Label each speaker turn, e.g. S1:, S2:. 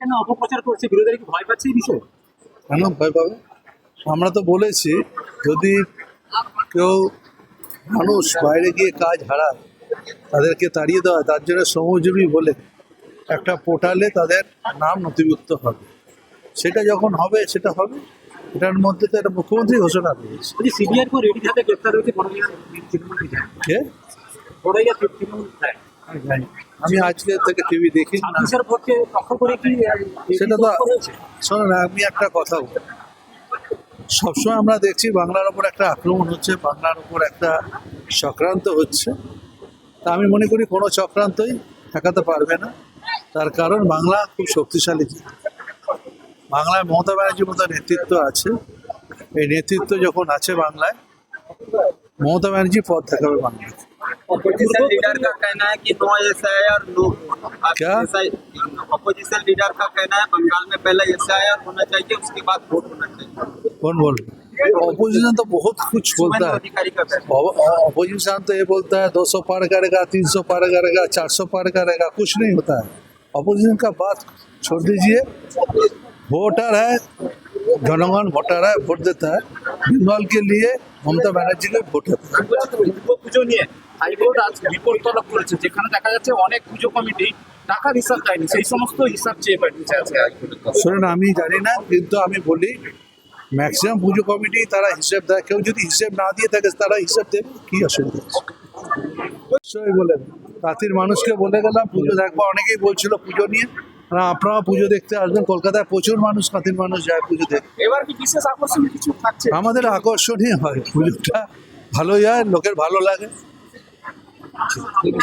S1: কেন অপপ্রচার করছে? বিরোধীরা কি ভয় পাচ্ছে এই বিষয়ে?
S2: কেন ভয় পাবে? আমরা তো বলেছি যদি কেউ মানুষ বাইরে গিয়ে কাজ হারায় তাদেরকে তাড়িয়ে দেওয়া তার জন্য শ্রমজীবী বলে একটা পোর্টালে তাদের নাম নথিভুক্ত হবে। সেটা যখন হবে সেটা হবে। এটার মধ্যে তো একটা মুখ্যমন্ত্রী ঘোষণা করেছে
S1: সিবিআই রেডি হাতে গ্রেফতার হয়েছে
S2: কে?
S1: তৃণমূল
S2: আমি আজকে থেকে টিভি দেখি সেটা তো শোনো না আমি একটা কথা বলি। সবসময় আমরা দেখছি বাংলার ওপর একটা আক্রমণ হচ্ছে বাংলার ওপর একটা চক্রান্ত হচ্ছে। তা আমি মনে করি কোনো চক্রান্তই ঠেকাতে পারবে না। তার কারণ বাংলা খুব শক্তিশালী। বাংলায় মমতা ব্যানার্জির মতো নেতৃত্ব আছে। এই নেতৃত্ব যখন আছে বাংলায় মমতা ব্যানার্জি পথ দেখাবে বাংলায়
S3: अपोजिशन लीडर का कहना है कि no S I R no.
S2: क्या?
S3: अपोजिशन लीडर का कहना है बंगाल में पहला एस आई आर होना चाहिए उसके बाद वोट होना चाहिए।
S2: कौन बोल अपोजिशन तो बहुत कुछ बोलता है। अपोजिशन तो ये बोलता है दो सौ पार करेगा तीन सौ पार करेगा चार सौ पार करेगा कुछ नहीं होता है। अपोजिशन का बात छोड़ दीजिए। वोटर है जनगण वोटर है वोट देता है। बंगाल के लिए ममता बनर्जी का वोट
S1: देता है। হাইকোর্ট আজ রিপোর্ট তলব করেছে যেখানে দেখা যাচ্ছে অনেক পুজো কমিটি টাকার হিসাব দেয়নি সেই সমস্ত হিসাব চেয়ে পাঠিয়েছে আজকে।
S2: শুনুন আমি জানি না কিন্তু আমি বলি ম্যাক্সিমাম পুজো কমিটি তারা হিসেব দেয় কেউ যদি হিসেব না দিয়ে থাকে তারা হিসেব দেবে কি অসুবিধা? অবশ্যই বলে দেবে। রাতির মানুষকে বলে গেলাম পুজো দেখব অনেকেই বলছিল পুজো নিয়ে আর আপনারা পুজো দেখতে আসবেন কলকাতায় প্রচুর মানুষ কাতির মানুষ যায় পুজো দেখতে
S1: এবার কি বিশেষ আকর্ষণ কিছু থাকছে
S2: আমাদের আকর্ষণই হয় পুজোটা ভালোই হয় লোকের ভালো লাগে to